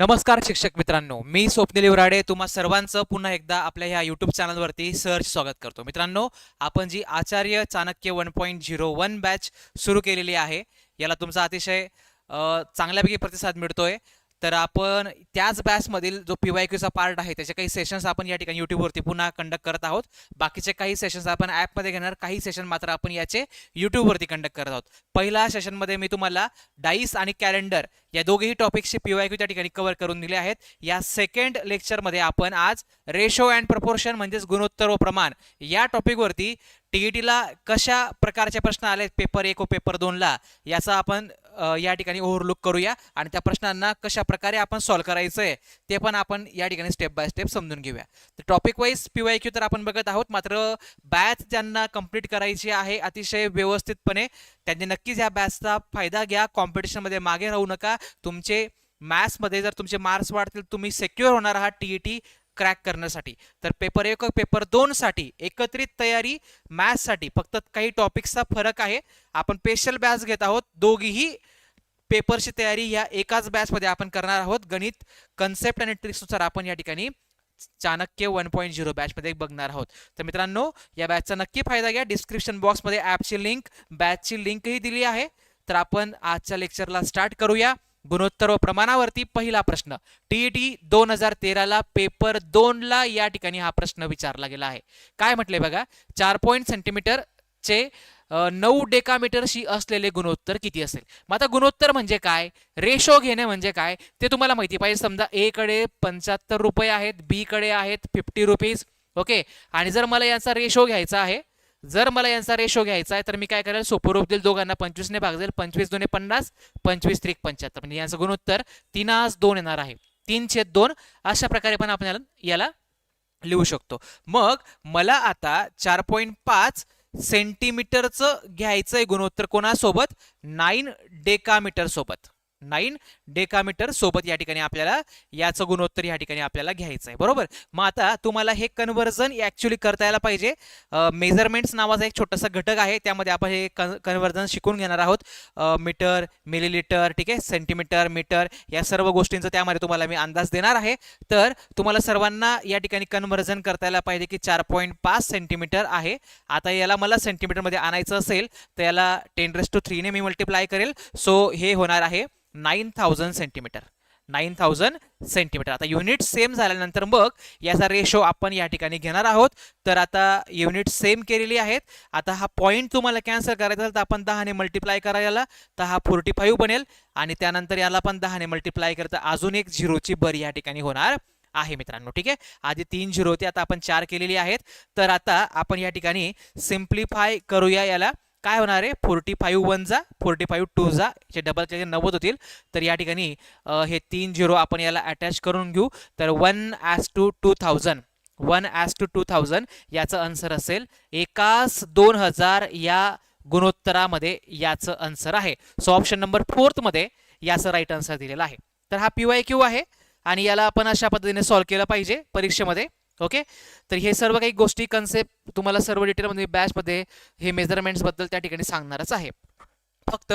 नमस्कार शिक्षक मित्रांनो मी स्वप्नील उराडे तुम्हा सर्वांचं पुन्हा एकदा आपल्या ह्या यूट्यूब चॅनलवरती सहर्ष स्वागत करतो. मित्रांनो आपण जी Acharya Chanakya one point zero one batch सुरू केलेली आहे याला तुमचा अतिशय चांगल्यापैकी प्रतिसाद मिळतोय. तर आपण त्याच बॅचमधील जो पी वाय क्यूचा पार्ट आहे त्याचे काही सेशन्स आपण या ठिकाणी यूट्यूबवरती पुन्हा कंडक्ट करत आहोत. बाकीचे काही सेशन्स आपण ॲपमध्ये घेणार काही सेशन मात्र आपण याचे यूट्यूबवरती कंडक्ट करत आहोत. पहिल्या सेशनमध्ये मी तुम्हाला डाईस आणि कॅलेंडर या दोघेही टॉपिक्सचे पी वाय क्यू त्या ठिकाणी कव्हर करून दिले आहेत. या सेकंड लेक्चरमध्ये आपण आज रेशो अँड प्रपोर्शन म्हणजेच गुणोत्तर व प्रमाण या टॉपिकवरती टीईटीला कशा प्रकारचे प्रश्न आले पेपर एक व पेपर दोनला याचा आपण या ठिकाणी ओव्हरलुक करूया. आणि त्या प्रश्नांना कशा प्रकारे आपण सॉल्व्ह करायचं आहे ते पण आपण या ठिकाणी स्टेप बाय स्टेप समजून घेऊया. तर topic wise P Y Q तर आपण बघत आहोत मात्र बॅच ज्यांना कंप्लीट करायची आहे अतिशय व्यवस्थितपणे त्यांनी नक्कीच या बॅचचा फायदा घ्या. कॉम्पिटिशनमध्ये मागे राहू नका. तुमचे मॅथ्समध्ये जर तुमचे मार्क्स वाढतील तुम्ही सेक्युअर होणार आहात टी ई टी क्रॅक करण्यासाठी. तर पेपर एक पेपर दोनसाठी एकत्रित तयारी मॅथ्ससाठी फक्त काही टॉपिक्सचा फरक आहे. आपण स्पेशल बॅच घेत आहोत. दोघीही पेपरची तयारी या एकाच बॅचमध्ये आपण करणार आहोत. गणित कन्सेप्ट आणि ट्रिक्सनुसार आपण या ठिकाणी चाणक्य वन पॉईंट झिरो बॅचमध्ये बघणार आहोत. तर मित्रांनो या बॅचचा नक्की फायदा घ्या. डिस्क्रिप्शन बॉक्समध्ये ॲपची लिंक बॅचची लिंकही दिली आहे. तर आपण आजच्या लेक्चरला स्टार्ट करूया. गुणोत्तर व प्रमाणावरती पहिला प्रश्न. टीईटी दोन हजार तेराला पेपर दोनला या ठिकाणी हा प्रश्न विचारला गेला आहे. काय म्हटले बघा? चार पॉईंट सेंटीमीटरचे चे नऊ डेकामीटरशी असलेले गुणोत्तर किती असेल? मग आता गुणोत्तर म्हणजे काय? रेशो घेणे म्हणजे काय? ते तुम्हाला माहिती पाहिजे. समजा ए कडे पंच्याहत्तर रुपये आहेत बी कडे आहेत फिफ्टी रुपीज ओके आणि जर मला याचा रेशो घ्यायचा आहे जर मला यांचा रेशो घ्यायचा आहे तर मी काय करेल? सोपं रूप देईल दोघांना. पंचवीसने भाग जाईल पंचवीस दोन पन्नास पंचवीस त्रिक पंच्याहत्तर. म्हणजे यांचं गुणोत्तर तीनास दोन येणार आहे. तीन छेद दोन अशा प्रकारे पण आपण याला- याला लिहू शकतो. मग मला आता चार पॉईंट पाच सेंटीमीटरचं घ्यायचं आहे गुणोत्तर कोणासोबत? नाईन डेकामीटर सोबत नाईन डेकामीटर सोबत या ठिकाणी आपल्याला याचं गुणोत्तर या ठिकाणी आपल्याला घ्यायचं आहे बरोबर? मग आता तुम्हाला हे कन्व्हर्जन ऍक्च्युली करता यायला पाहिजे. मेजरमेंट्स नावाचा एक छोटासा घटक आहे. त्यामध्ये आपण हे कन्व्हर्जन शिकून घेणार आहोत. मीटर मिलीलिटर ठीक आहे? सेंटीमीटर मीटर या सर्व गोष्टींचा त्यामध्ये तुम्हाला मी अंदाज देणार आहे. तर तुम्हाला सर्वांना या ठिकाणी कन्व्हर्जन करता यायला पाहिजे की चार पॉईंट पाच सेंटीमीटर आहे. आता याला मला सेंटीमीटरमध्ये आणायचं असेल तर याला टेन रेस टू थ्रीने मी मल्टिप्लाय करेल. सो हे होणार आहे. Nine thousand centimetre. Nine thousand centimetre. आता युनिट सेम झाल्यानंतर मग याचा रेशो आपण या ठिकाणी घेणार आहोत. तर आता युनिट सेम केलेली आहेत. आता हा पॉईंट तुम्हाला कॅन्सल करायचा असेल तर आपण दहाने मल्टिप्लाय करा याला. तर हा फोर्टी फाईव्ह बनेल. आणि त्यानंतर याला पण दहाने मल्टिप्लाय करता अजून एक झिरोची बर या ठिकाणी होणार आहे मित्रांनो. ठीक आहे? आधी तीन झिरो होती आता आपण चार केलेली आहेत. तर आता आपण या ठिकाणी सिम्प्लिफाय करूया याला. काय होणार आहे? फोर्टी फाईव्ह वन जा फोर्टी फाईव्ह टू जा हे डबल केले नव्वद होतील. तर या ठिकाणी हे तीन झिरो आपण याला अटॅच करून घेऊ. तर one as to two thousand one as to two thousand याचं आन्सर असेल. एकास दोन हजार या गुणोत्तरामध्ये याचं आन्सर आहे. सो ऑप्शन नंबर फोर्थमध्ये याचं राईट आन्सर दिलेलं आहे. तर हा पी वाय क्यू आहे आणि याला आपण अशा पद्धतीने सॉल्व्ह केलं पाहिजे परीक्षेमध्ये. ओके? तर हे सर्व काही गोष्टी कन्सेप्ट तुम्हाला सर्व डिटेलमध्ये बॅचमध्ये हे मेजरमेंट्सबद्दल त्या ठिकाणी सांगणारच आहे. फक्त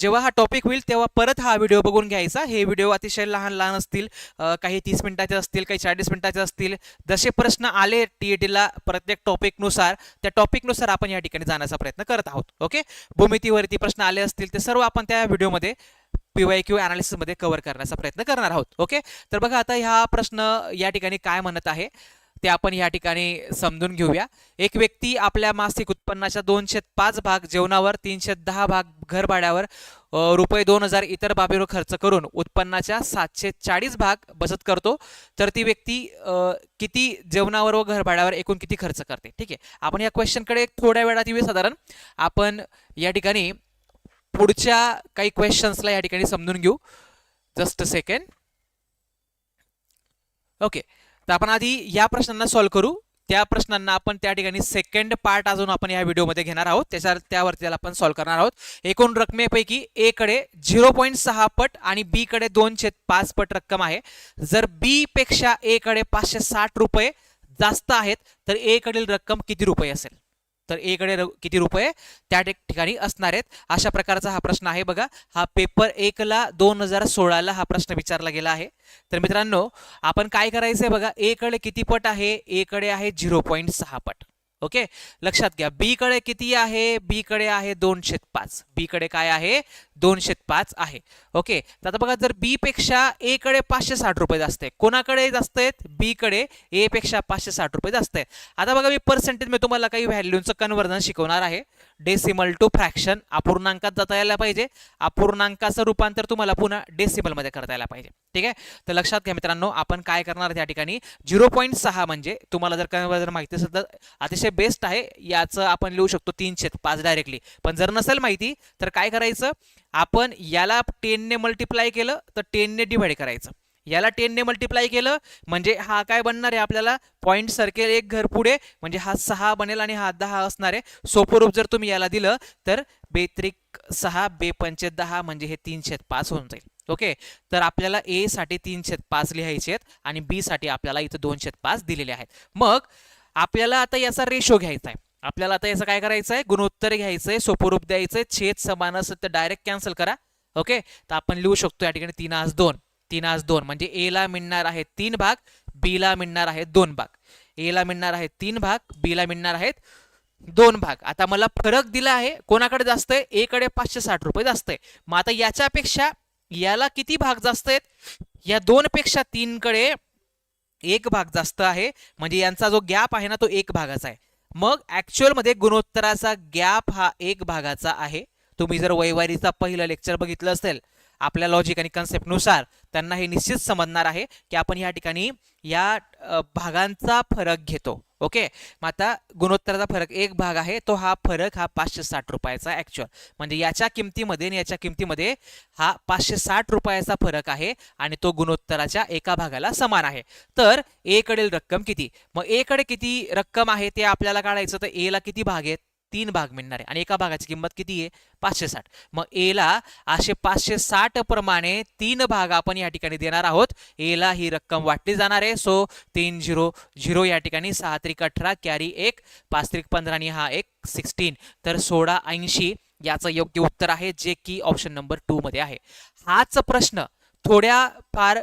जेव्हा हा टॉपिक होईल तेव्हा परत हा व्हिडिओ बघून घ्यायचा. हे व्हिडिओ अतिशय लहान लहान असतील. काही तीस मिनिटाचे असतील काही चाळीस मिनिटाचे असतील. जसे प्रश्न आले टी ए टीला प्रत्येक टॉपिकनुसार त्या टॉपिकनुसार आपण या ठिकाणी जाण्याचा प्रयत्न करत आहोत. ओके? भूमितीवरती प्रश्न आले असतील ते सर्व आपण त्या व्हिडिओमध्ये पी वाय क्यू अनालिसिसमध्ये कव्हर करण्याचा प्रयत्न करणार आहोत. ओके तर बघा आता ह्या प्रश्न या ठिकाणी काय म्हणत आहे? ते आपण या ठिकाणी समजून घेऊया. एक व्यक्ती आपल्या मासिक उत्पन्नाच्या दोनशे पाच भाग जेवणावर तीनशे दहा भाग घरभाड्यावर रुपये दोन हजार इतर बाबीवर खर्च करून उत्पन्नाच्या सातशे चाळीस भाग बचत करतो तर ती व्यक्ती किती जेवणावर व घरभाड्यावर एकूण किती खर्च करते? ठीक आहे. आपण या क्वेश्चनकडे थोड्या वेळात येऊया साधारण. आपण या ठिकाणी पुढच्या काही क्वेश्चन्सला या ठिकाणी समजून घेऊ. जस्ट अ सेकंड ओके तर आपण आधी या प्रश्नांना सॉल्व्ह करू. त्या प्रश्नांना आपण त्या ठिकाणी सेकंड पार्ट अजून आपण या व्हिडिओमध्ये घेणार आहोत. त्याच्या त्यावरती त्याला आपण सॉल्व्ह करणार आहोत. एकूण रकमेपैकी ए कडे झिरो पॉईंट सहा पट आणि बी कडे दोन छेद पाच पट रक्कम आहे. जर बी पेक्षा ए कडे पाचशे साठ रुपये जास्त आहेत तर ए कडील रक्कम किती रुपये असेल? तर ए कडे र- किती रुपये त्या ठिकाणी असणार आहेत? अशा प्रकारचा हा प्रश्न आहे बघा. हा पेपर एकला दोन हजार सोळाला हा प्रश्न विचारला गेला आहे. तर मित्रांनो आपण काय करायचंय बघा? ए कडे किती पट आहे? ए कडे आहे झिरो पॉईंट सहा पट. ओके? लक्षात घ्या. बी कडे किती आहे? बी कडे आहे दोनशे पाच. बी कडे काय आहे? दोनशे पाच आहे. ओके. तर आता बघा जर बी पेक्षा ए कडे पाचशे साठ रुपये जास्त आहे कोणाकडे जास्त आहेत? बी कडे ए पेक्षा पाचशे साठ रुपये जास्त आहे आता बघा मी पर्सेंटेज मी तुम्हाला काही व्हॅल्यूचं कन्वर्जन शिकवणार आहे. डेसिमल टू फ्रॅक्शन अपूर्णांकात जाता यायला पाहिजे. अपूर्णांकाचं रूपांतर तुम्हाला पुन्हा डेसिमलमध्ये करता यायला पाहिजे. ठीक आहे? तर लक्षात घ्या मित्रांनो आपण काय करणार त्या ठिकाणी? झिरो पॉईंट सहा म्हणजे तुम्हाला जर कन्वर्जन माहिती असेल तर अतिशय बेस्ट आहे. याचं आपण लिहू शकतो तीनशे पाच डायरेक्टली पण जर नसेल माहिती तर काय करायचं? आपण याला टेनने मल्टिप्लाय केलं तर टेनने डिव्हाइड करायचं. याला टेनने मल्टिप्लाय केलं म्हणजे हा काय बनणार आहे आपल्याला? पॉईंट सर्केल एक घर पुढे म्हणजे हा सहा बनेल आणि हा दहा असणार आहे. सोपरूप जर तुम्ही याला दिलं तर बेत्रिक सहा बे पंचे दहा म्हणजे हे तीनशे पाच होऊन जाईल. ओके? तर आपल्याला ए साठी तीनशे पाच लिहायचे आहेत आणि बी साठी आपल्याला इथं दोनशे पाच दिलेले आहेत. मग आपल्याला आता याचा रेशो घ्यायचा आहे. आपल्याला आता याचं काय करायचं आहे गुणोत्तर घ्यायचं आहे सोपरूप द्यायचं आहे छेद समान असेल तर डायरेक्ट कॅन्सल करा. ओके तर आपण लिहू शकतो या ठिकाणी तीन आज दोन. तीन आज दोन. म्हणजे ए ला मिळणार आहे तीन भाग बी ला मिळणार आहे दोन भाग. ए ला मिळणार आहे तीन भाग बी ला मिळणार आहेत दोन भाग. आता मला फरक दिला आहे. कोणाकडे जास्त आहे? ए कडे पाचशे साठ रुपये जास्त आहे. मग आता याच्यापेक्षा याला किती भाग जास्त आहेत? या दोन पेक्षा तीन कडे एक भाग जास्त आहे. म्हणजे यांचा जो गॅप आहे ना तो एक भागाचा आहे. मग ॲक्च्युअलमध्ये गुणोत्तराचा गॅप हा एक भागाचा आहे. तुम्ही जर वैवारीचा पहिलं लेक्चर बघितलं असेल आपल्या लॉजिक आणि कन्सेप्टनुसार त्यांना हे निश्चित समजणार आहे की आपण या ठिकाणी या भागांचा फरक घेतो. ओके? मग आता गुणोत्तराचा फरक एक भाग आहे तो हा फरक हा पाचशे साठ रुपयाचा ॲक्च्युअल म्हणजे याच्या किमतीमध्ये आणि याच्या किमतीमध्ये हा पाचशे साठ रुपयाचा फरक आहे आणि तो गुणोत्तराच्या एका भागाला समान आहे. तर एकडील रक्कम किती? मग एकडे किती रक्कम आहे ते आपल्याला काढायचं? तर एला किती भाग आहेत? तीन भाग मिळणार आहे. आणि एका भागाची किंमत किती आहे? पाचशे साठ. मग एला असे पाचशे साठ प्रमाणे तीन भाग आपण या ठिकाणी देणार आहोत. एला ही रक्कम वाटली जाणार आहे. सो तीन झिरो झिरो या ठिकाणी सहा त्रिक अठरा कॅरी एक पाच त्रिक पंधरा आणि हा एक सिक्स्टीन तर सोळा ऐंशी याचं योग्य उत्तर आहे जे की ऑप्शन नंबर टू मध्ये आहे. हाच प्रश्न थोड्या फार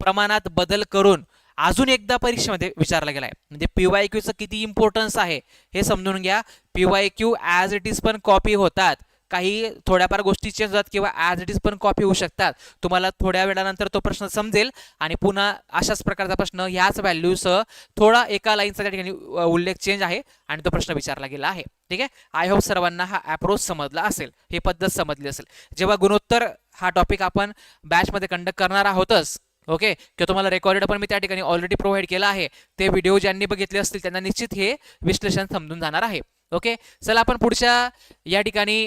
प्रमाणात बदल करून अजून एकदा परीक्षेमध्ये विचारला गेलाय. म्हणजे पीवाय क्यूचं किती इम्पॉर्टन्स आहे हे समजून घ्या. P Y Q as it is पण कॉपी होतात. काही थोड्याफार गोष्टी चेंज होतात किंवा ॲज इट इज पण कॉपी होऊ शकतात. तुम्हाला थोड्या वेळानंतर तो प्रश्न समजेल आणि पुन्हा अशाच प्रकारचा प्रश्न ह्याच व्हॅल्यूसह थोडा एका लाईनचा त्या ठिकाणी उल्लेख चेंज आहे आणि तो प्रश्न विचारला गेला आहे. ठीक आहे? आय होप सर्वांना हा अप्रोच समजला असेल. ही पद्धत समजली असेल. जेव्हा गुणोत्तर हा टॉपिक आपण बॅचमध्ये कंडक्ट करणार आहोतच ओके? किंवा तुम्हाला रेकॉर्डेड पण मी त्या ठिकाणी ऑलरेडी प्रोव्हाइड केला आहे. ते व्हिडिओ ज्यांनी बघितले असतील त्यांना निश्चित हे विश्लेषण समजून जाणार आहे. ओके? चला आपण पुढच्या या ठिकाणी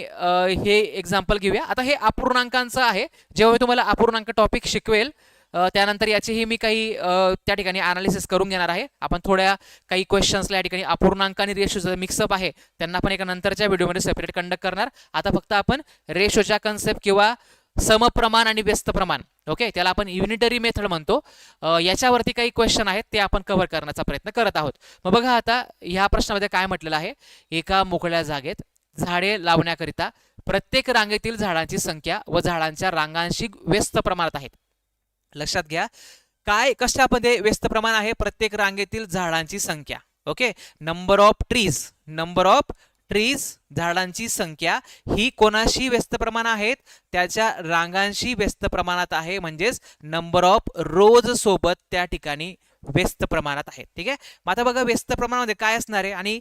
हे एक्झाम्पल घेऊया. आता हे अपूर्णांकांचं आहे. जेव्हा मी तुम्हाला अपूर्णांक टॉपिक शिकवेल त्यानंतर याचेही मी काही त्या ठिकाणी अनालिसिस करून घेणार आहे. आपण थोड्या काही क्वेश्चन्सला या ठिकाणी अपूर्णांक आणि रेशोचं मिक्सअप आहे. त्यांना पण एका नंतरच्या व्हिडिओमध्ये सेपरेट कंडक्ट करणार. आता फक्त आपण रेशोच्या कन्सेप्ट किंवा समप्रमाण आणि व्यस्त प्रमाण ओके त्याला आपण युनिटरी मेथड म्हणतो. याच्यावरती काही क्वेश्चन आहेत ते आपण कव्हर करण्याचा प्रयत्न करत आहोत. मग बघा आता ह्या प्रश्नामध्ये काय म्हटलेलं आहे? एका मोकळ्या जागेत झाडे लावण्याकरिता प्रत्येक रांगेतील झाडांची संख्या व झाडांच्या रांगांशी व्यस्त प्रमाणात आहेत. लक्षात घ्या. काय कशामध्ये व्यस्त प्रमाण आहे? प्रत्येक रांगेतील झाडांची संख्या. Okay number of trees number of trees झाडांची संख्या ही कोणाशी व्यस्त प्रमाण आहेत? त्याच्या रांगांशी व्यस्त प्रमाणात आहे. म्हणजेच नंबर ऑफ रोज सोबत त्या ठिकाणी व्यस्त प्रमाणात आहे ठीक आहे? मग आता बघा व्यस्त प्रमाणामध्ये काय असणार आहे आणि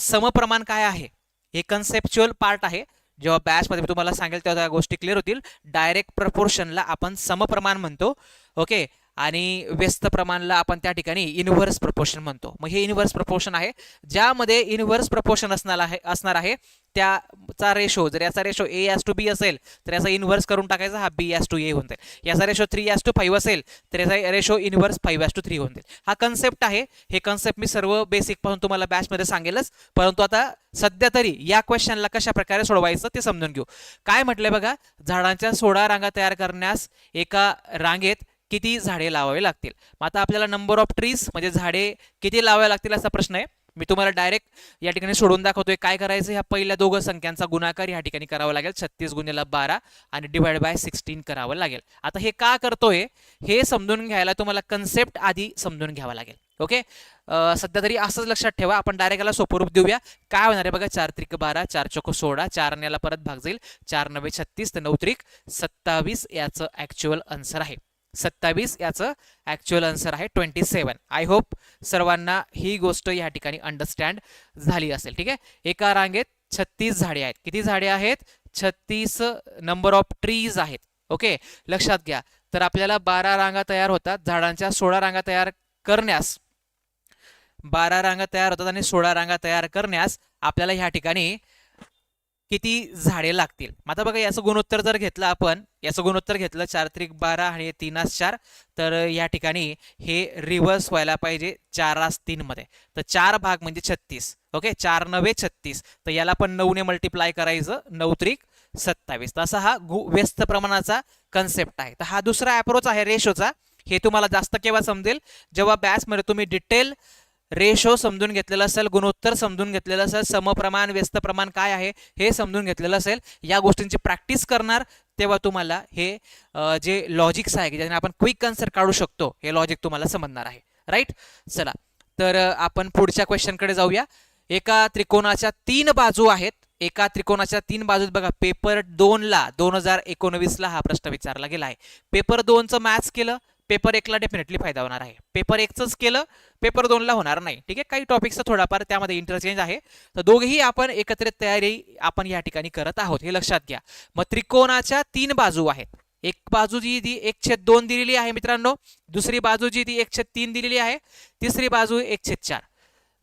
समप्रमाण काय आहे? हे कन्सेप्च्युअल पार्ट आहे. जेव्हा बॅचमध्ये मी तुम्हाला सांगेल तेव्हा त्या गोष्टी क्लिअर होतील. डायरेक्ट प्रपोर्शनला आपण समप्रमाण म्हणतो. ओके आणि व्यस्त प्रमाणला आपण त्या ठिकाणी इनव्हर्स प्रपोर्शन म्हणतो. मग हे इनव्हर्स प्रपोर्शन आहे. ज्यामध्ये इनव्हर्स प्रपोर्शन असणार आहे असणार आहे त्याचा रेशो जर याचा ratio A is to B असेल तर याचा इनव्हर्स करून टाकायचा हा बी एस टू ए होऊन जाईल. याचा ratio three is to five असेल तर याचा ratio inverse five is to three होऊन जाईल. हा कन्सेप्ट आहे. हे कन्सेप्ट मी सर्व बेसिकपासून तुम्हाला बॅचमध्ये सांगेलच. परंतु आता सध्या तरी या क्वेश्चनला कशा प्रकारे सोडवायचं ते समजून घेऊ. काय म्हटलंय बघा? झाडांच्या सोळा रांगा तयार करण्यास एका रांगेत किती झाडे लावावी लागतील? मग आता आपल्याला नंबर ऑफ ट्रीज म्हणजे झाडे किती लावावे लागतील असा प्रश्न आहे. मी तुम्हाला डायरेक्ट या ठिकाणी सोडून दाखवतोय. काय करायचं? ह्या पहिल्या दोघं संख्यांचा गुणाकार या ठिकाणी करावा लागेल. छत्तीस गुन्हेला बारा आणि डिवाइड बाय सिक्स्टीन करावं लागेल. आता हे का करतोय? हे समजून घ्यायला तुम्हाला कन्सेप्ट आधी समजून घ्यावा लागेल. ओके? सध्या तरी असंच लक्षात ठेवा. आपण डायरेक्ट याला सोपरूप देऊया. काय होणार आहे बघा? चार त्रिक बारा चार चोक सोळा चार याला परत भाग जाईल. चार नव्वे छत्तीस तर नऊ त्रिक सत्तावीस याचं ॲक्च्युअल आन्सर आहे. सत्तावीस याचं ॲक्च्युअल आन्सर आहे ट्वेंटी सेवन आय होप सर्वांना ही गोष्ट या ठिकाणी अंडरस्टँड झाली असेल. ठीक आहे? एका रांगेत छत्तीस झाडे आहेत. किती झाडे आहेत? छत्तीस नंबर ऑफ ट्रीज आहेत. ओके? लक्षात घ्या. तर आपल्याला बारा रांगा तयार होतात. झाडांच्या सोळा रांगा तयार करण्यास बारा रांगा तयार होतात आणि सोळा रांगा तयार करण्यास आपल्याला ह्या ठिकाणी किती झाडे लागतील? आता बघा याचं गुणोत्तर जर घेतलं आपण याचं गुणोत्तर घेतलं चार त्रिक बारा आणि तीनास चार तर या ठिकाणी हे रिव्हर्स व्हायला पाहिजे चारास तीनमध्ये तर चार भाग म्हणजे छत्तीस ओके? चार नवे छत्तीस. तर याला पण नऊने मल्टिप्लाय करायचं नऊ त्रिक सत्तावीस. तर असा हा गु व्यस्त प्रमाणाचा कन्सेप्ट आहे. तर हा दुसरा अप्रोच आहे रेशोचा हे तुम्हाला जास्त केव्हा समजेल? जेव्हा बॅचमध्ये तुम्ही डिटेल रेशो समजून घेतलेलं असेल गुणोत्तर समजून घेतलेलं असेल समप्रमाण व्यस्त प्रमाण काय आहे हे समजून घेतलेलं असेल या गोष्टींची प्रॅक्टिस करणार तेव्हा तुम्हाला हे जे लॉजिक्स आहे की ज्याने आपण क्विक आन्सर काढू शकतो हे लॉजिक तुम्हाला समजणार आहे. राईट? चला तर आपण पुढच्या क्वेश्चनकडे जाऊया. एका त्रिकोणाच्या तीन बाजू आहेत. एका त्रिकोणाच्या तीन बाजूत बघा पेपर दोनला दोन हजार एकोणवीसला हा प्रश्न विचारला गेला आहे. पेपर दोनचं मॅथ्स केलं पेपर एकला डेफिनेटली फायदा होणार आहे. पेपर एकचंच केलं पेपर दोनला होणार नाही. ठीक आहे? काही टॉपिक्सचा थोडाफार त्यामध्ये इंटरचेंज आहे. तर दोघेही आपण एकत्रित तयारी आपण या ठिकाणी करत आहोत. हे लक्षात घ्या. मग त्रिकोणाच्या तीन बाजू आहेत. एक बाजू जी ती एक छेद दोन दिलेली आहे मित्रांनो. दुसरी बाजू जी ती एक छेद तीन दिलेली आहे. तिसरी बाजू एक छेद चार.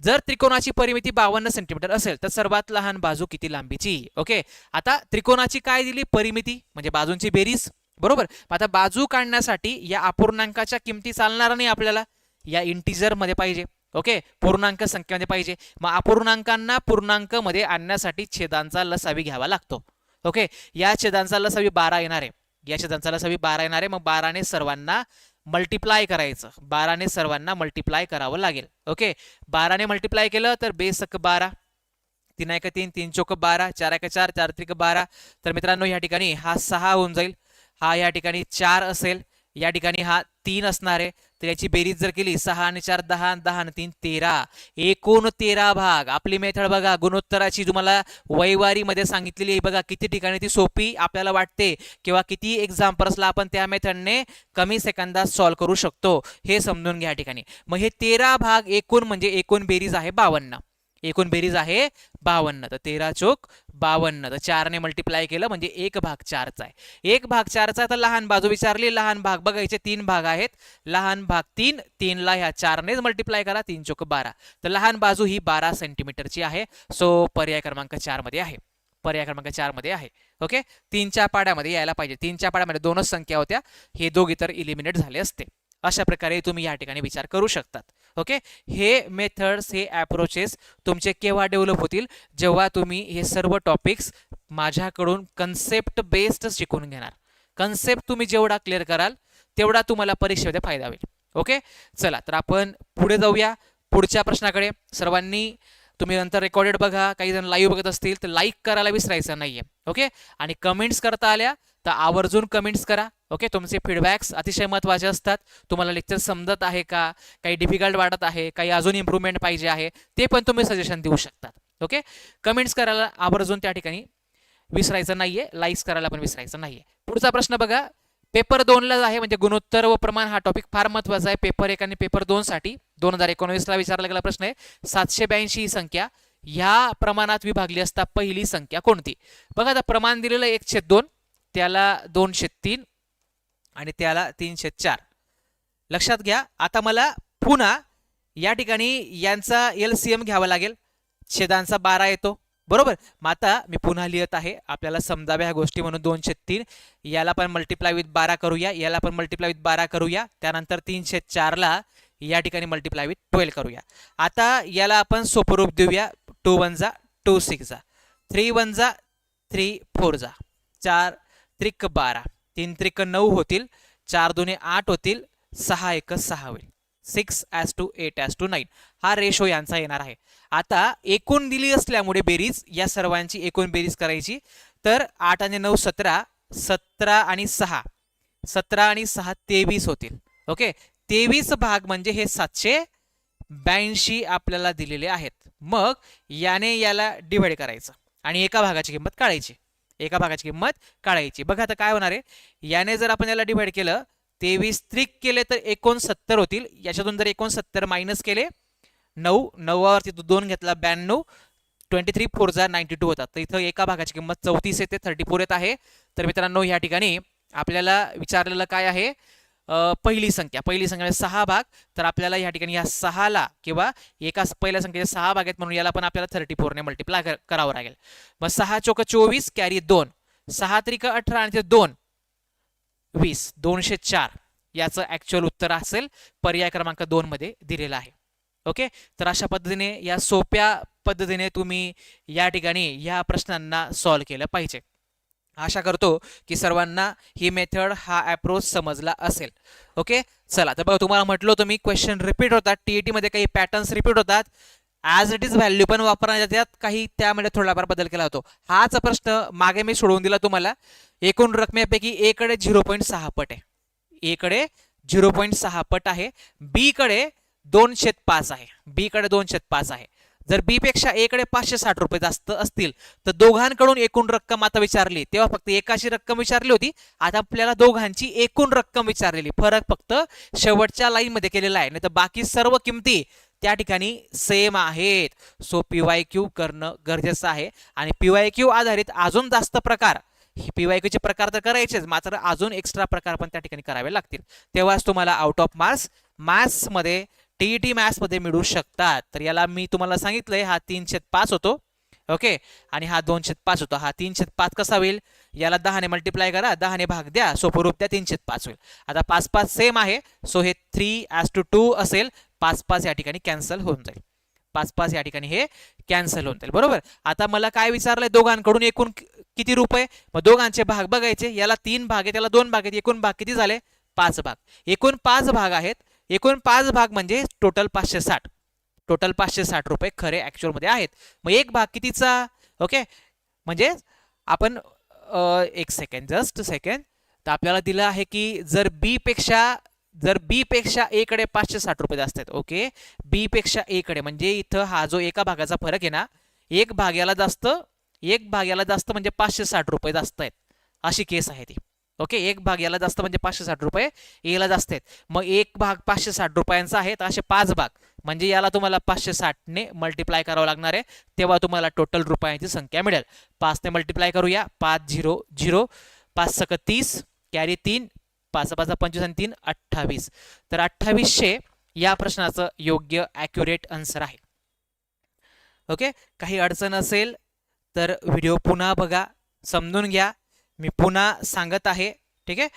जर त्रिकोणाची परिमिती बावन्न सेंटीमीटर असेल तर सर्वात लहान बाजू किती लांबीची? ओके? आता त्रिकोणाची काय दिली? परिमिती म्हणजे बाजूंची बेरीज. बरोबर? आता बाजू काढण्यासाठी या अपूर्णांकाच्या किमती चालणार नाही आपल्याला. या इंटिजरमध्ये पाहिजे. ओके? पूर्णांक संख्येमध्ये पाहिजे. मग अपूर्णांकांना पूर्णांकमध्ये आणण्यासाठी छेदांचा लसावी घ्यावा लागतो. ओके? या छेदांचा लसावी बारा येणार आहे. या छेदांचा लसावी बारा येणार आहे. मग बाराने सर्वांना मल्टिप्लाय करायचं. बाराने सर्वांना मल्टिप्लाय करावं लागेल. ओके? बाराने मल्टिप्लाय केलं तर बेसक बारा. तीन एक तीन तीन चौक बारा चार एक चार चार त्रिक बारा. तर मित्रांनो या ठिकाणी हा सहा होऊन जाईल. हा या ठिकाणी चार असेल. या ठिकाणी हा तीन असणार आहे. तर याची बेरीज जर केली सहा आणि चार दहा दहा आणि तीन तेरा. एकूण तेरा भाग. आपली मेथड बघा गुणोत्तराची तुम्हाला वैवारीमध्ये सांगितलेली आहे. बघा किती ठिकाणी ती सोपी आपल्याला वाटते किंवा किती एक्झाम्पल्सला आपण त्या मेथडने कमी सेकंदात सॉल्व्ह करू शकतो. हे समजून घ्या ठिकाणी. मग हे तेरा भाग एकूण म्हणजे एकूण बेरीज आहे बावन्न. एकूण बेरीज आहे बावन्न. तर तेरा चोक बावन्न. तर चारने मल्टिप्लाय केलं म्हणजे एक भाग चारचा आहे. एक भाग चारचा तर लहान बाजू विचारली. लहान भाग बघायचे तीन भाग आहेत. लहान भाग तीन तीनला ह्या चारनेच मल्टिप्लाय करा तीन चोक बारा. तर लहान बाजू ही बारा सेंटीमीटरची आहे. सो पर्याय क्रमांक चारमध्ये आहे. पर्याय क्रमांक चारमध्ये आहे. ओके तीनच्या पाड्यामध्ये यायला पाहिजे. तीनच्या पाड्यामध्ये दोनच संख्या होत्या. हे दोघी तर इलिमिनेट झाले असते. अशा प्रकारे तुम्ही या ठिकाणी विचार करू शकतात. ओके? हे मेथड्स हे अप्रोचेस तुमचे केव्हा डेव्हलप होतील? जेव्हा तुम्ही हे सर्व टॉपिक्स माझ्याकडून कन्सेप्ट बेस्ड शिकून घेणार. कन्सेप्ट तुम्ही जेवढा क्लिअर कराल तेवढा तुम्हाला परीक्षेमध्ये फायदा होईल. ओके? चला तर आपण पुढे जाऊया. पुढच्या प्रश्नाकडे. सर्वांनी तुम्ही नंतर रेकॉर्डेड बघा. काही जण लाईव्ह बघत असतील तर लाईक करायला विसरायचं नाहीये. ओके? आणि कमेंट्स करता आल्या तर आवर्जून कमेंट्स करा. ओके तुमचे फीडबॅक्स अतिशय महत्त्वाचे असतात. तुम्हाला लेक्चर समजत आहे का? काही डिफिकल्ट वाटत आहे? काही अजून इम्प्रूव्हमेंट पाहिजे आहे? ते पण तुम्ही सजेशन देऊ शकतात. ओके कमेंट्स करायला आवर्जून त्या ठिकाणी विसरायचं नाहीये. लाईक्स करायला पण विसरायचं नाहीये. पुढचा प्रश्न बघा. पेपर दोनला आहे म्हणजे गुणोत्तर व प्रमाण हा टॉपिक फार महत्त्वाचा आहे. पेपर एक आणि पेपर दोन साठी. दोन हजार एकोणवीसला विचारला गेला प्रश्न आहे. सातशे ब्याऐंशी ही संख्या. ह्या प्रमाणात विभागली असता पहिली संख्या कोणती? बघा आता प्रमाण दिलेलं एक छेद दोन. त्याला दोनशे तीन आणि त्याला तीनशे चार. लक्षात घ्या आता मला पुन्हा या ठिकाणी यांचा एल सी एम घ्यावा लागेल. छेदांचा बारा येतो. बरोबर? मग आता मी पुन्हा लिहित आहे. आपल्याला समजाव्या ह्या गोष्टी म्हणून दोनशे तीन. याला पण मल्टिप्लाय विथ बारा करूया. याला पण मल्टिप्लाय विथ बारा करूया. त्यानंतर तीनशे चारला या ठिकाणी मल्टिप्लाय विथ ट्वेल्व करूया. आता याला आपण सोपरूप देऊया. टू वन जा टू सिक्स जा. थ्री वन जा थ्री फोर जा. चार त्रिक बारा तीन त्रिक नऊ होतील चार दोन्ही आठ होतील सहा एक सहा होईल. Six as two eight as two nine हा रेशो यांचा येणार आहे. आता एकूण दिली असल्यामुळे बेरीज या सर्वांची एकूण बेरीज करायची तर आठ आणि नऊ सतरा सतरा आणि सहा. सतरा आणि सहा तेवीस होतील. ओके? तेवीस भाग म्हणजे हे सातशे ब्याऐंशी आपल्याला दिलेले आहेत. मग याने याला डिव्हाइड करायचं. आणि एका भागाची किंमत काढायची. एका भागाची किंमत काढायची. बघा आता काय होणार आहे? याने जर आपण याला डिवाइड केलं तेवीस त्रिक केले तर एकोणसत्तर होतील. याच्यातून जर एकोणसत्तर मायनस केले नऊ नव्वावरती तो दोन घेतला ब्याण्णव ट्वेंटी थ्री फोर जा नाईन्टी टू होतात. तर इथं एका भागाची किंमत चौतीस येते थर्टी फोर येत आहे. तर मित्रांनो ह्या ठिकाणी आपल्याला विचारलेलं काय आहे? पहिली संख्या. पहिली संख्या म्हणजे सहा भाग. तर आपल्याला या ठिकाणी या सहाला किंवा एका पहिल्या संख्येचे सहा भाग आहेत म्हणून याला पण आपल्याला थर्टी फोरने मल्टिप्लाय करावं लागेल. मग सहा चौक चोवीस कॅरी दोन. सहा त्रिक अठरा आणि ते दोन. वीस दोनशे चार. याचं ॲक्च्युअल उत्तर असेल पर्याय क्रमांक दोन मध्ये दिलेलं आहे. ओके? तर अशा पद्धतीने या सोप्या पद्धतीने तुम्ही या ठिकाणी या प्रश्नांना सॉल्व केलं पाहिजे. आशा करतो की सर्वांना ही मेथड हा अप्रोच समजला असेल. ओके चला तर बघा तुम्हाला म्हटलं होतं मी क्वेश्चन रिपीट होतात. टीईटी मध्ये काही पॅटर्न्स रिपीट होतात. ॲज इट इज व्हॅल्यू पण वापरण्यात येतात. काही त्यामध्ये थोडाफार बदल केला होतो. हाच प्रश्न मागे मी सोडवून दिला तुम्हाला. एकूण रकमेपैकी एकडे झिरो पॉईंट सहा पट आहे. एकडे झिरो पॉईंट सहा पट आहे. बी कडे दोन शेत पाच आहे. बी कडे दोन शेत पाच आहे. जर बी पेक्षा ए कडे पाचशे साठ रुपये जास्त असतील तर दोघांकडून एकूण रक्कम आता विचारली. तेव्हा फक्त एकाची रक्कम विचारली होती. आता आपल्याला दोघांची एकूण रक्कम विचारलेली. फरक फक्त शेवटच्या लाईन मध्ये केलेला आहे. नाही तर बाकी सर्व किमती त्या ठिकाणी सेम आहेत. सो पीवाय क्यू करणं गरजेचं आहे. आणि पीवाय क्यू आधारित अजून जास्त प्रकार. पीवाय क्यूचे प्रकार तर करायचेच. मात्र अजून एक्स्ट्रा प्रकार पण त्या ठिकाणी करावे लागतील. तेव्हाच तुम्हाला आउट ऑफ मार्क्स मॅथ्समध्ये टीईटी मॅथ्समध्ये मिळू शकतात. तर याला मी तुम्हाला सांगितलंय हा तीन छेद पाच होतो. ओके? आणि हा दोन छेद पाच होतो. हा तीन छेद पाच कसा होईल? याला दहाने मल्टिप्लाय करा. दहाने भाग द्या. सोपं रूप द्या तीन छेद पाच होईल. आता पाच पाच सेम आहे. सो हे थ्री ॲज टू टू असेल. पाच पाच या ठिकाणी कॅन्सल होऊन जाईल. पाच पाच या ठिकाणी हे कॅन्सल होऊन जाईल. बरोबर? आता मला काय विचारलंय दोघांकडून एकूण किती रुपये मग दोघांचे भाग बघायचे. याला तीन भाग आहेत त्याला दोन भाग आहेत. एकूण भाग किती झाले? पाच भाग. एकूण पाच भाग आहेत. एकूण पाच भाग म्हणजे टोटल पाचशे साठ. टोटल पाचशे साठ रुपये खरे ॲक्च्युअलमध्ये आहेत. मग एक भाग कितीचा? ओके म्हणजे आपण एक सेकंड जस्ट सेकंड तर आपल्याला दिलं आहे की जर बीपेक्षा जर बी पेक्षा ए कडे पाचशे साठ रुपये जास्त आहेत ओके बी पेक्षा ए कडे म्हणजे इथं हा जो एका भागाचा फरक आहे ना एक भाग याला जास्त एक भाग याला जास्त म्हणजे पाचशे साठ रुपये जास्त आहेत. अशी केस आहे ती. ओके एक भाग याला जास्त म्हणजे पाचशे साठ रुपये याला जास्त आहेत. मग एक भाग पाचशे साठ रुपयांचा आहे तर असे पाच भाग. म्हणजे याला तुम्हाला पाचशे साठने मल्टिप्लाय करावं लागणार आहे तेव्हा तुम्हाला टोटल रुपयांची संख्या मिळेल. पाचने मल्टिप्लाय करूया पाच झिरो झिरो पाच सक तीस कॅरी तीन पाच पाच पंचवीस आणि तीन अठ्ठावीस. तर अठ्ठावीसशे या प्रश्नाचं योग्य ॲक्युरेट आन्सर आहे. ओके काही अडचण असेल तर व्हिडिओ पुन्हा बघा समजून घ्या. मी पुन्हा सांगत आहे ठीक आहे?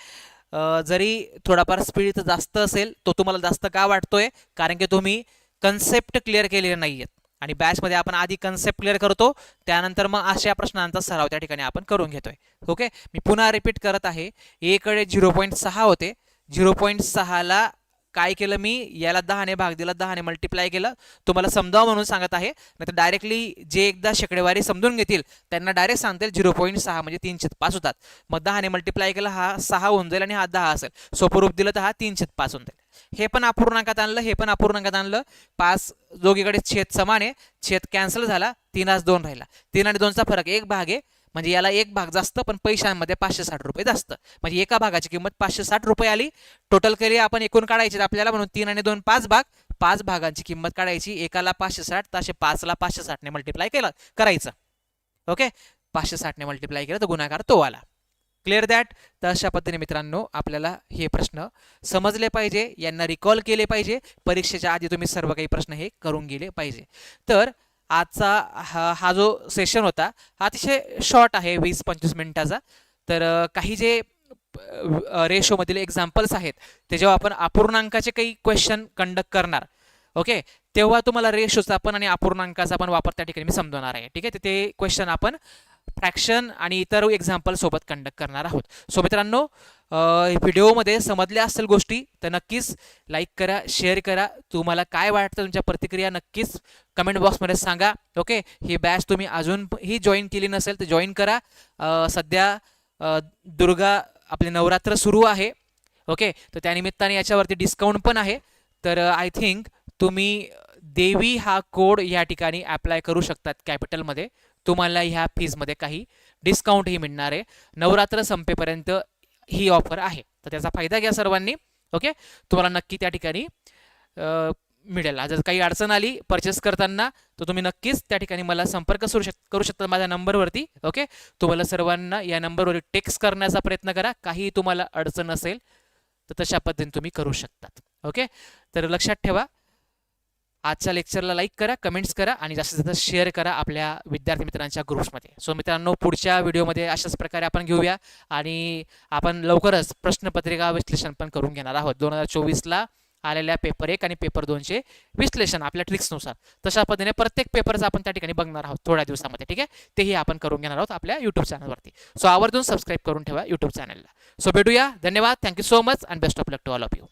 जरी थोडाफार स्पीड जास्त असेल तो तुम्हाला जास्त का वाटतोय? कारण की तुम्ही कन्सेप्ट क्लिअर केलेले नाही आहेत आणि बॅचमध्ये आपण आधी कन्सेप्ट क्लिअर करतो त्यानंतर मग अशा प्रश्नांचा सराव त्या ठिकाणी आपण करून घेतोय. ओके मी पुन्हा रिपीट करत आहे. एकडे झिरो पॉईंट सहा होते. झिरो पॉईंट सहाला काय केलं मी? याला दहाने भाग दिला दहाने मल्टिप्लाय केलं. तुम्हाला समजावं म्हणून सांगत आहे. नाहीतर डायरेक्टली जे एकदा शेकडेवारी समजून घेतील त्यांना डायरेक्ट सांगतील झिरो पॉईंट सहा म्हणजे तीनशे पाच होतात. मग दहाने मल्टिप्लाय केला हा सहा होऊन जाईल आणि हा दहा असेल. सोपरूप दिलं तर हा तीनशे पाच होऊन जाईल. हे पण अपूर्णांकात आणलं हे पण अपूर्णांकात आणलं. पाच दोघीकडे छेद समान आहे. छेद कॅन्सल झाला तीन आज दोन राहिला. तीन आणि दोनचा फरक एक भाग आहे. म्हणजे याला एक भाग जास्त पण पैशांमध्ये पाचशे साठ रुपये जास्त. म्हणजे एका भागाची किंमत पाचशे साठ रुपये आली. टोटल केली आपण एकूण काढायची तर आपल्याला म्हणून तीन आणि दोन पाच भाग. पाच भागांची किंमत काढायची. एकाला पाचशे साठ तर असे पाचला पाचशे साठने मल्टिप्लाय केलं करायचं. ओके पाचशे साठने मल्टिप्लाय केलं तर गुणाकार तो आला. क्लिअर दॅट तर अशा पद्धतीने मित्रांनो आपल्याला हे प्रश्न समजले पाहिजे. यांना रिकॉल केले पाहिजे. परीक्षेच्या आधी तुम्ही सर्व काही प्रश्न हे करून गेले पाहिजे. तर आजचा हा हा जो सेशन होता हा अतिशय शॉर्ट आहे वीस पंचवीस मिनिटाचा. तर काही जे रेशोमधील एक्झाम्पल्स आहेत ते जेव्हा आपण अपूर्णांकाचे काही क्वेश्चन कंडक्ट करणार ओके तेव्हा तुम्हाला रेशोचा पण आणि अपूर्णांकाचा पण वापर त्या ठिकाणी मी समजवणार आहे ठीक आहे? ते क्वेश्चन आपण फ्रॅक्शन आणि इतर एक्झाम्पल सोबत कंडक्ट करणार आहोत. सो मित्रांनो व्हिडिओमध्ये समजल्या असेल गोष्टी तर नक्कीच लाईक करा शेअर करा. तुम्हाला काय वाटतं तुमच्या प्रतिक्रिया नक्कीच कमेंट बॉक्समध्ये सांगा. ओके ही बॅच तुम्ही अजूनही जॉईन केली नसेल तर जॉईन करा. सध्या दुर्गा आपले नवरात्र सुरू आहे. ओके तर त्यानिमित्ताने याच्यावरती डिस्काउंट पण आहे. तर आय थिंक तुम्ही देवी हा कोड या ठिकाणी अप्लाय करू शकतात कॅपिटलमध्ये तुम्हाला ह्या फीजमध्ये काही डिस्काउंटही मिळणार आहे. नवरात्र संपेपर्यंत ही ऑफर आहे. तर त्याचा फायदा घ्या सर्वांनी ओके तुम्हाला नक्की त्या ठिकाणी मिळेल. जर काही अडचण आली परचेस करताना तर तुम्ही नक्कीच त्या ठिकाणी मला संपर्क करू शक करू शकता माझ्या नंबरवरती ओके तुम्हाला सर्वांना या नंबरवर टेक्स्ट करण्याचा प्रयत्न करा. काही तुम्हाला अडचण असेल तर तशा पद्धतीने तुम्ही करू शकतात ओके तर लक्षात ठेवा आजच्या लेक्चरला लाईक करा कमेंट्स करा आणि जास्तीत जास्त शेअर करा आपल्या विद्यार्थी मित्रांच्या ग्रुप्समध्ये सो मित्रांनो पुढच्या व्हिडिओमध्ये अशाच प्रकारे आपण घेऊया आणि आपण लवकरच प्रश्नपत्रिका विश्लेषण पण करून घेणार आहोत. दोन हजार चोवीसला आलेल्या पेपर एक आणि पेपर दोनचे विश्लेषण आपल्या ट्रिक्सनुसार तशा पद्धतीने प्रत्येक पेपरचं आपण त्या ठिकाणी बघणार आहोत थोड्या दिवसामध्ये ठीक आहे? तेही आपण करून घेणार आहोत आपल्या यूट्यूब चॅनलवरती सो आवर्जून सबस्क्राईब करून ठेवा यूट्यूब चॅनलला सो भेटूया. धन्यवाद. Thank you so much and best of luck to all of you